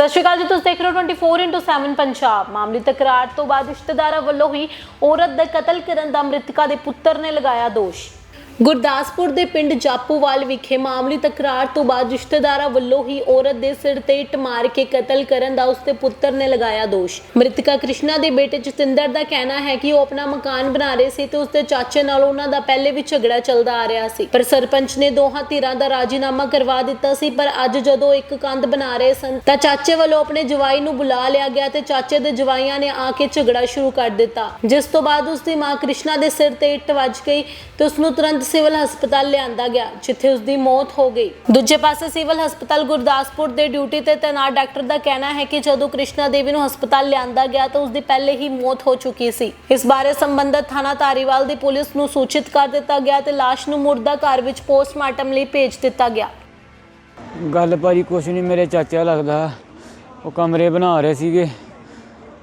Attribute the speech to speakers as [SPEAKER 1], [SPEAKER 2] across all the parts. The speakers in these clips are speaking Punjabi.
[SPEAKER 1] ਸਤਿ ਸ਼੍ਰੀ ਅਕਾਲ ਜੀ, ਤੁਸੀਂ ਦੇਖ ਰਹੇ ਹੋ 24x7 ਪੰਜਾਬ। ਮਾਮਲੇ ਤਕਰਾਰ ਤੋਂ ਬਾਅਦ ਰਿਸ਼ਤੇਦਾਰਾਂ ਵੱਲੋਂ ਹੀ ਔਰਤ ਦਾ ਕਤਲ ਕਰਨ ਦਾ ਮ੍ਰਿਤਕਾ ਦੇ ਪੁੱਤਰ ਨੇ ਲਗਾਇਆ ਦੋਸ਼। ਗੁਰਦਾਸਪੁਰ ਦੇ ਪਿੰਡ ਜਾਪੂਵਾਲ ਵਿਖੇ ਮਾਮੂਲੀ ਤਕਰਾਰ ਤੋਂ ਬਾਅਦ ਰਿਸ਼ਤੇਦਾਰਾਂ ਵੱਲੋਂ ਹੀ ਔਰਤ ਦੇ ਸਿਰ ਤੇ ਇੱਟ ਮਾਰ ਕੇ ਕਤਲ ਕਰਨ ਦਾ ਉਸਦੇ ਪੁੱਤਰ ਨੇ ਲਗਾਇਆ ਦੋਸ਼। ਮ੍ਰਿਤਕਾ ਕ੍ਰਿਸ਼ਨਾ ਦੇ ਬੇਟੇ ਜਤਿੰਦਰ ਦਾ ਕਹਿਣਾ ਹੈ ਕਿ ਉਹ ਆਪਣਾ ਮਕਾਨ ਬਣਾ ਰਹੇ ਸੀ ਤੇ ਉਸਦੇ ਚਾਚੇ ਨਾਲ ਉਹਨਾਂ ਦਾ ਪਹਿਲੇ ਵੀ ਝਗੜਾ ਚੱਲਦਾ ਆ ਰਿਹਾ ਸੀ। ਪਰ ਸਰਪੰਚ ਨੇ ਦੋਹਾਂ ਧਿਰਾਂ ਦਾ ਰਾਜੀਨਾਮਾ ਕਰਵਾ ਦਿੱਤਾ ਸੀ, ਪਰ ਅੱਜ ਜਦੋਂ ਇੱਕ ਕੰਧ ਬਣਾ ਰਹੇ ਸਨ ਤਾਂ ਚਾਚੇ ਵੱਲੋਂ ਆਪਣੇ ਜਵਾਈ ਨੂੰ ਬੁਲਾ ਲਿਆ ਗਿਆ ਤੇ ਚਾਚੇ ਦੇ ਜਵਾਈਆਂ ਨੇ ਆ ਕੇ ਝਗੜਾ ਸ਼ੁਰੂ ਕਰ ਦਿੱਤਾ। ਜਿਸ ਤੋਂ ਬਾਅਦ ਉਸਦੀ ਮਾਂ ਕ੍ਰਿਸ਼ਨਾ ਦੇ ਸਿਰ ਤੇ ਇੱਟ ਵੱਜ ਗਈ ਤੇ ਉਸ ਨੂੰ ਤੁਰੰਤ ਸਿਵਲ ਹਸਪਤਾਲ ਲਿਆਂਦਾ ਗਿਆ, ਜਿੱਥੇ ਉਸ ਦੀ ਮੌਤ ਹੋ ਗਈ। ਦੂਜੇ ਪਾਸੇ ਸਿਵਲ ਹਸਪਤਾਲ ਗੁਰਦਾਸਪੁਰ ਦੇ ਡਿਊਟੀ ਤੇ ਤੈਨਾਤ ਡਾਕਟਰ ਦਾ ਕਹਿਣਾ ਹੈ ਕਿ ਜਦੋਂ ਕ੍ਰਿਸ਼ਨਾ ਦੇਵੀ ਨੂੰ ਹਸਪਤਾਲ ਲਿਆਂਦਾ ਗਿਆ ਤਾਂ ਉਸ ਦੀ ਪਹਿਲੇ ਹੀ ਮੌਤ ਹੋ ਚੁੱਕੀ ਸੀ। ਇਸ ਬਾਰੇ ਸੰਬੰਧਤ ਥਾਣਾ ਧਾਰੀਵਾਲ ਦੀ ਪੁਲਿਸ ਨੂੰ ਸੂਚਿਤ ਕਰ ਦਿੱਤਾ ਗਿਆ ਤੇ ਲਾਸ਼ ਨੂੰ ਮੁਰਦਾ ਘਰ ਵਿੱਚ ਪੋਸਟਮਾਰਟਮ ਲਈ ਭੇਜ ਦਿੱਤਾ ਗਿਆ।
[SPEAKER 2] ਗੱਲ ਭਾਜੀ ਕੁਛ ਨਹੀਂ, ਮੇਰੇ ਚਾਚਾ ਲੱਗਦਾ। ਉਹ ਕਮਰੇ ਬਣਾ ਰਹੇ ਸੀਗੇ।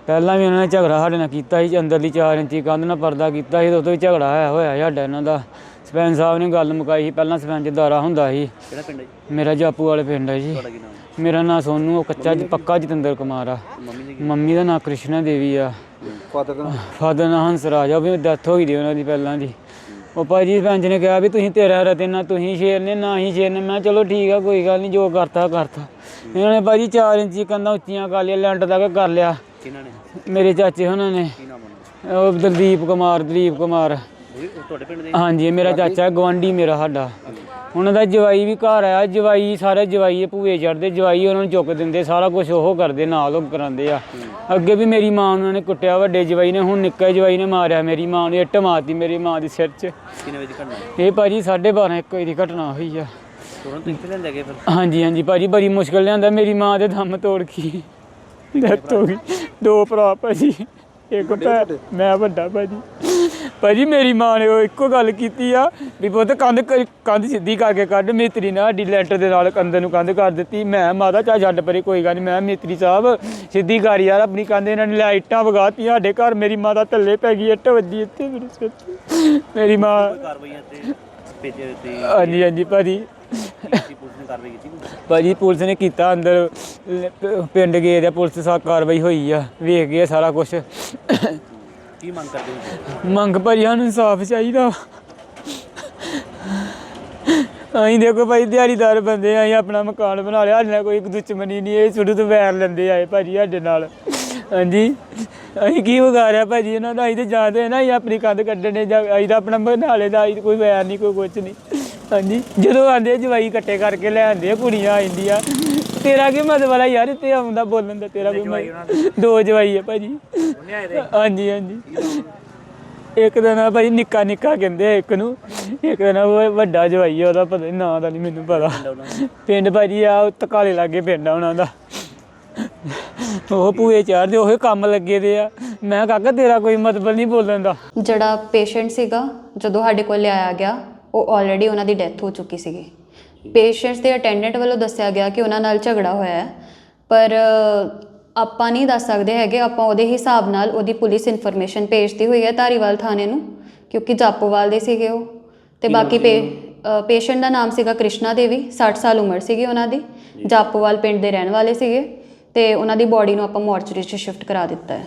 [SPEAKER 2] ਪਹਿਲਾਂ ਵੀ ਇਹਨਾਂ ਨੇ ਝਗੜਾ ਸਾਡੇ ਨਾਲ ਕੀਤਾ ਸੀ, ਅੰਦਰਲੀ 4 ਇੰਚੀ ਕੰਧ ਨਾਲ ਪਰਦਾ ਕੀਤਾ ਸੀ ਤੇ ਉਦੋਂ ਵੀ ਝਗੜਾ ਹੋਇਆ ਹੋਇਆ ਸਾਡਾ ਇਹਨਾਂ ਦਾ। ਸਰਪੰਚ ਸਾਹਿਬ ਨੇ ਗੱਲ ਮੁਕਾਈ ਸੀ ਪਹਿਲਾਂ ਸਰਪੰਚ ਦਾਰਾ ਹੁੰਦਾ ਸੀ।
[SPEAKER 3] ਕਿਹੜਾ ਪਿੰਡ ਹੈ ਜੀ?
[SPEAKER 2] ਮੇਰਾ ਜਾਪੂ ਵਾਲੇ ਪਿੰਡ ਹੈ ਜੀ।
[SPEAKER 3] ਤੁਹਾਡਾ ਕੀ ਨਾਮ ਹੈ?
[SPEAKER 2] ਮੇਰਾ ਨਾਂ ਸੋਨੂ ਉਹ ਕੱਚਾ ਜ- ਪੱਕਾ ਜਤਿੰਦਰ ਕੁਮਾਰ ਆ।
[SPEAKER 3] ਮੰਮੀ ਦੇ ਕੀ
[SPEAKER 2] ਮੰਮੀ ਦਾ ਨਾਂ ਕ੍ਰਿਸ਼ਨਾ ਦੇਵੀ ਆ।
[SPEAKER 3] ਫਾਦਰ ਦਾ
[SPEAKER 2] ਫਾਦਰ ਨਾਂ ਹੰਸ ਰਾਜ ਆ ਉਹ ਵੀ ਡੈਥ ਹੋ ਗਈ ਦੀ ਉਹਨਾਂ ਦੀ ਪਹਿਲਾਂ ਦੀ। ਉਹ ਭਾਜੀ ਸਰਪੰਚ ਨੇ ਕਿਹਾ ਵੀ ਤੁਸੀਂ ਤੇਰਾ ਰਤੇ ਨਾ ਤੁਸੀਂ ਸ਼ੇਰ ਨੇ ਨਾ ਹੀ ਸ਼ੇਰ ਨੇ ਮੈਂ ਕਿਹਾ ਚਲੋ ਠੀਕ ਆ ਕੋਈ ਗੱਲ ਨਹੀਂ ਜੋ ਕਰਤਾ ਕਰਤਾ। ਇਹਨਾਂ ਨੇ ਭਾਜੀ 4 ਇੰਚੀ ਕੰਧਾਂ ਉੱਚੀਆਂ ਕਰ ਲਿਆ ਲੈਂਟ ਤੱਕ ਕਰ ਲਿਆ।
[SPEAKER 3] ਕਿਹਨਾਂ ਨੇ?
[SPEAKER 2] ਮੇਰੇ ਚਾਚੇ ਉਹਨਾਂ ਨੇ।
[SPEAKER 3] ਕੀ ਨਾਮ ਉਹਨਾਂ
[SPEAKER 2] ਉਹ ਦਲਦੀਪ ਕੁਮਾਰ ਦਲੀਪ ਕੁਮਾਰ।
[SPEAKER 3] ਉਹ ਤੁਹਾਡੇ ਪਿੰਡ ਦੇ
[SPEAKER 2] ਹਾਂਜੀ ਇਹ ਮੇਰਾ ਚਾਚਾ ਗਵਾਂਢੀ ਮੇਰਾ ਸਾਡਾ। ਉਹਨਾਂ ਦਾ ਜਵਾਈ ਵੀ ਘਰ ਆਇਆ ਜਵਾਈ ਸਾਰੇ ਜਵਾਈ ਇਹ ਭੂਏ ਚੜਦੇ ਜਵਾਈ ਉਹਨਾਂ ਨੂੰ ਚੁੱਕ ਦਿੰਦੇ ਸਾਰਾ ਕੁਝ ਉਹ ਕਰਦੇ ਨਾਲ ਉਹ ਕਰਾਉਂਦੇ ਆ। ਅੱਗੇ ਵੀ ਮੇਰੀ ਮਾਂ ਉਹਨਾਂ ਨੇ ਕੁੱਟਿਆ ਵੱਡੇ ਜਵਾਈ ਨੇ ਹੁਣ ਨਿੱਕੇ ਜਵਾਈ ਨੇ ਮਾਰਿਆ ਮੇਰੀ ਮਾਂ ਨੂੰ ਇੱਟ ਮਾਰਤੀ ਮੇਰੀ ਮਾਂ ਦੀ ਸਿਰ 'ਚ।
[SPEAKER 3] ਕਿੰਨੇ ਵਜੇ ਘਟਨਾ
[SPEAKER 2] ਇਹ ਭਾਜੀ 12:30 ਇੱਕ ਵਜੇ ਦੀ ਘਟਨਾ ਹੋਈ ਆ।
[SPEAKER 3] ਤੁਰੰਤ ਇੱਥੇ ਲੈਂਦੇ ਗਏ ਫਿਰ?
[SPEAKER 2] ਹਾਂਜੀ ਹਾਂਜੀ ਭਾਜੀ ਬੜੀ ਮੁਸ਼ਕਲ ਲਿਆਂਦਾ ਮੇਰੀ ਮਾਂ ਦੇ ਦਮ ਤੋੜ ਗਈ ਡੈਥ ਹੋ ਗਈ। ਦੋ ਭਰਾ ਭਾਜੀ ਇੱਕ ਭੈਣ ਮੈਂ ਵੱਡਾ ਭਾਜੀ। ਭਾਜੀ ਮੇਰੀ ਮਾਂ ਨੇ ਉਹ ਇੱਕੋ ਗੱਲ ਕੀਤੀ ਆ ਵੀ ਪੁੱਤ ਕੰਧ ਕ- ਕੰਧ ਸਿੱਧੀ ਕਰਕੇ ਕੱਢ ਮੇਤਰੀ ਨਾਲ ਸਾਡੀ ਲੈਂਟਰ ਦੇ ਨਾਲ ਕੰਧ ਨੂੰ ਕੰਧ ਕਰ ਦਿੱਤੀ। ਮੈਂ ਮਾਤਾ ਚਾ ਛੱਡ ਪਰੇ ਕੋਈ ਗੱਲ ਨਹੀਂ ਮੈਂ ਮੇਤਰੀ ਸਾਹਿਬ ਸਿੱਧੀ ਕਰ ਯਾਰ ਆਪਣੀ ਕੰਧ ਇਹਨਾਂ ਨੇ ਲਾਈਟਾਂ ਵਗਾਤੀਆਂ ਸਾਡੇ ਘਰ ਮੇਰੀ ਮਾਂ ਦਾ ਥੱਲੇ ਪੈ ਗਈ ਇੱਟ ਵੱਜੀ ਇੱਥੇ ਮੇਰੇ ਸਿਰ ਤੇ ਮੇਰੀ ਮਾਂ
[SPEAKER 3] ਕਾਰਵਾਈਆਂ ਤੇ ਭੇਜੇ ਤੇ
[SPEAKER 2] ਹਾਂਜੀ ਹਾਂਜੀ ਭਾਜੀ।
[SPEAKER 3] ਕੀ ਪੁਲਿਸ ਨੇ ਕਾਰਵਾਈ ਕੀਤੀ ਕੋਈ?
[SPEAKER 2] ਭਾਜੀ ਪੁਲਿਸ ਨੇ ਕੀਤਾ ਅੰਦਰ ਲ- ਪ- ਪਿੰਡ ਗਏ ਤੇ ਪੁਲਿਸ ਸਾਥ ਕਾਰਵਾਈ ਹੋਈ ਆ। ਵੇਖ ਗਏ ਸਾਰਾ ਕੁਝ
[SPEAKER 3] ਕੀ ਮੰਗ ਕਰਦੇ ਹੋ ਤੁਸੀਂ?
[SPEAKER 2] ਮੰਗ ਭਾਜੀ ਸਾਨੂੰ ਇਨਸਾਫ ਚਾਹੀਦਾ ਅਸੀਂ ਦੇਖੋ ਭਾਈ ਦਿਹਾੜੀਦਾਰ ਬੰਦੇ ਆ, ਅਸੀਂ ਆਪਣਾ ਮਕਾਨ ਬਣਾ ਲਿਆ, ਸਾਡੇ ਨਾਲ ਕੋਈ ਦੁਸ਼ਮਣੀ ਨਹੀਂ, ਇਹ ਸ਼ੁਰੂ ਤੋਂ ਵੈਰ ਲੈਂਦੇ ਆਏ ਭਾਜੀ ਸਾਡੇ ਨਾਲ। ਹਾਂਜੀ। ਅਸੀਂ ਕੀ ਵਿਗਾੜਿਆ ਭਾਜੀ ਇਹਨਾਂ ਦਾ? ਅਸੀਂ ਤੇ ਜਾਣਦੇ ਨਾ ਅਸੀਂ ਆਪਣੀ ਕੰਧ ਕੱਢਣੇ, ਜਾਂ ਅਸੀਂ ਤਾਂ ਆਪਣਾ ਬਣਾ ਦਾ, ਅਸੀਂ ਕੋਈ ਵੈਰ ਨਹੀਂ, ਕੋਈ ਕੁਛ ਨਹੀਂ। ਹਾਂਜੀ। ਜਦੋਂ ਆਂਦੇ ਜਵਾਈ ਇਕੱਠੇ ਕਰਕੇ ਲੈ ਆਂਦੇ ਆ, ਕੁੜੀਆਂ ਆ ਜਾਂਦੀਆਂ। ਤੇਰਾ ਕੀ ਮਤਲਬ ਵਾਲਾ ਯਾਰ ਇੱਥੇ ਆਉਂਦਾ ਬੋਲਣ ਦਾ ਤੇਰਾ ਕੋਈ ਮਤਲਬ। ਦੋ। ਜਵਾਈ ਆ ਭਾਜੀ। ਹਾਂਜੀ ਹਾਂਜੀ। ਇੱਕ ਦਾ ਨਾਂ ਭਾਈ ਨਿੱਕਾ ਨਿੱਕਾ ਕਹਿੰਦੇ ਆ ਇੱਕ ਨੂੰ। ਇੱਕ ਦਾ ਨਾਂ ਉਹ ਵੱਡਾ ਜਵਾਈ ਆ ਉਹਦਾ ਪਤਾ ਨੀ ਨਾਂ ਦਾ ਨਹੀਂ ਮੈਨੂੰ ਪਤਾ। ਪਿੰਡ ਭਾਜੀ ਆ ਉਹ ਤਕਾਲੇ ਲਾਗੇ ਪਿੰਡ ਆ ਉਹਨਾਂ ਦਾ। ਉਹ ਪੂਏ ਚਾੜਦੇ ਉਹ ਕੰਮ ਲੱਗੇ ਦੇ ਆ। ਮੈਂ ਕਾਕਾ ਤੇਰਾ ਕੋਈ ਮਤਲਬ ਨਹੀਂ ਬੋਲਣ ਦਾ।
[SPEAKER 4] ਜਿਹੜਾ ਪੇਸ਼ੈਂਟ ਸੀਗਾ ਜਦੋਂ ਸਾਡੇ ਕੋਲ ਲਿਆਇਆ ਗਿਆ ਉਹ ਆਲਰੇਡੀ ਉਹਨਾਂ ਦੀ ਡੈਥ ਹੋ ਚੁੱਕੀ ਸੀਗੀ। ਪੇਸ਼ੈਂਟਸ ਦੇ ਅਟੈਂਡੈਂਟ ਵੱਲੋਂ ਦੱਸਿਆ ਗਿਆ ਕਿ ਉਹਨਾਂ ਨਾਲ ਝਗੜਾ ਹੋਇਆ ਹੈ। ਪਰ ਆਪਾਂ ਨਹੀਂ ਦੱਸ ਸਕਦੇ ਹੈਗੇ ਆਪਾਂ ਉਹਦੇ ਹਿਸਾਬ ਨਾਲ ਉਹਦੀ ਪੁਲਿਸ ਇਨਫੋਰਮੇਸ਼ਨ ਭੇਜਦੀ ਹੋਈ ਹੈ ਧਾਰੀਵਾਲ ਥਾਣੇ ਨੂੰ ਕਿਉਂਕਿ ਜਾਪੋਵਾਲ ਦੇ ਸੀਗੇ ਉਹ। ਤੇ ਬਾਕੀ ਪੇਸ਼ੈਂਟ ਦਾ ਨਾਮ ਸੀਗਾ ਕ੍ਰਿਸ਼ਨਾ ਦੇਵੀ 60 ਸਾਲ ਉਮਰ ਸੀਗੀ ਉਹਨਾਂ ਦੀ। ਜਾਪੋਵਾਲ ਪਿੰਡ ਦੇ ਰਹਿਣ ਵਾਲੇ ਸੀਗੇ। ਤੇ ਉਹਨਾਂ ਦੀ ਬਾਡੀ ਨੂੰ ਆਪਾਂ ਮੋਰਚਰੀ 'ਚ ਸ਼ਿਫਟ ਕਰਾ ਦਿੱਤਾ ਹੈ।